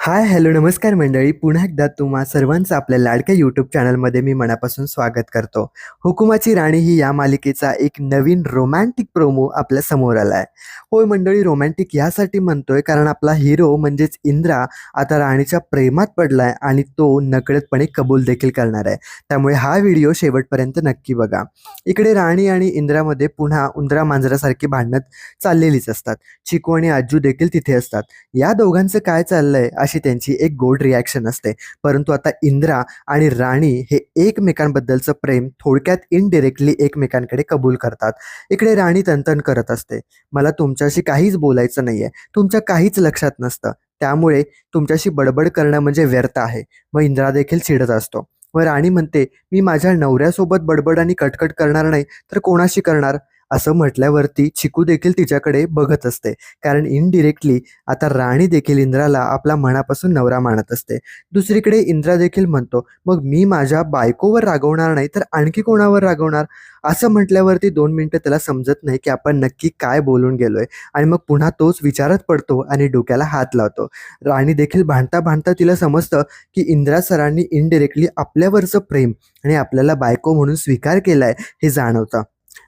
Hi hello नमस्कार मंडळी. पुन्हा एकदा तुम्हा सर्वांचं आपल्या लाडक्या यूट्यूब चॅनलमध्ये मी मनापासून स्वागत करतो. हुकुमाची राणी ही या मालिकेचा एक नवीन रोमॅन्टिक प्रोमो आपल्यासमोर आला आहे होय मंडळी रोमॅन्टिक यासाठी म्हणतोय कारण आपला हिरो म्हणजेच इंद्रा आता राणीच्या प्रेमात पडलाय आणि तो नकळतपणे कबूल देखील करणार आहे. त्यामुळे हा व्हिडिओ शेवटपर्यंत नक्की बघा. इकडे राणी आणि इंद्रामध्ये पुन्हा उंदरा मांजरासारखी भांडणं चाललेलीच असतात. चिकू आणि आजू देखील तिथे असतात. या दोघांचं काय चाललंय अशी त्यांची एक गोड रिॲक्शन असते. परंतु आता इंद्रा आणि राणी हे एकमेकांबद्दलचं प्रेम थोडक्यात इनडिरेक्टली एकमेकांकडे कबूल करतात. इकडे राणी तंतन करत असते. मला तुमच्याशी काहीच बोलायचं नाहीये. तुमच्या काहीच लक्षात नसतं. त्यामुळे तुमच्याशी बडबड करणं म्हणजे व्यर्थ आहे. मग इंद्रा देखील चिडत असतो. व राणी म्हणते मी माझ्या नवऱ्यासोबत बडबड आणि कटकट करणार नाही तर कोणाशी करणार? असं म्हटल्यावरती चिकू देखील तिच्याकडे बघत असते. कारण इनडिरेक्टली आता राणी देखील इंद्राला आपला मनापासून नवरा मानत असते. दुसरीकडे इंद्रा देखील म्हणतो मग मी माझ्या बायकोवर रागवणार नाही तर आणखी कोणावर रागवणार? असं म्हटल्यावरती दोन मिनटं त्याला समजत नाही की आपण नक्की काय बोलून गेलोय. आणि मग पुन्हा तोच विचारत पडतो आणि डोक्याला हात लावतो. राणी देखील भांडता भांडता तिला समजतं की इंद्रा सरांनी इनडिरेक्टली आपल्यावरचं प्रेम आणि आपल्याला बायको म्हणून स्वीकार केलाय हे जाणवतं.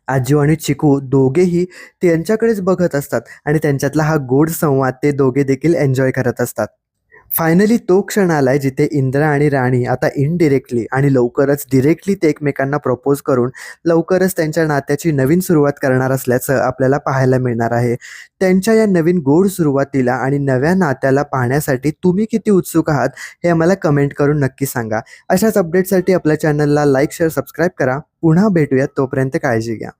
आजी आणि चिकू दोघेही त्यांच्याकडेच बघत असतात आणि त्यांच्यातला हा गोड संवाद ते दोघे देखील एन्जॉय करत असतात. फायनली तो क्षण आलाय जिथे इंद्रा आणि राणी आता इनडिरेक्टली आणि लवकरच डिरेक्टली ते एकमेकांना प्रपोज करून लवकरच त्यांच्या नात्याची नवीन सुरुवात करणार असल्याचं आपल्याला पाहायला मिळणार आहे. त्यांच्या या नवीन गोड सुरुवातीला आणि नव्या नात्याला पाहण्यासाठी तुम्ही किती उत्सुक आहात हे आम्हाला कमेंट करून नक्की सांगा. अशाच अपडेटसाठी आपल्या चॅनलला लाईक शेअर सबस्क्राईब करा. पुन्हा भेटूयात तोपर्यंत काळजी घ्या.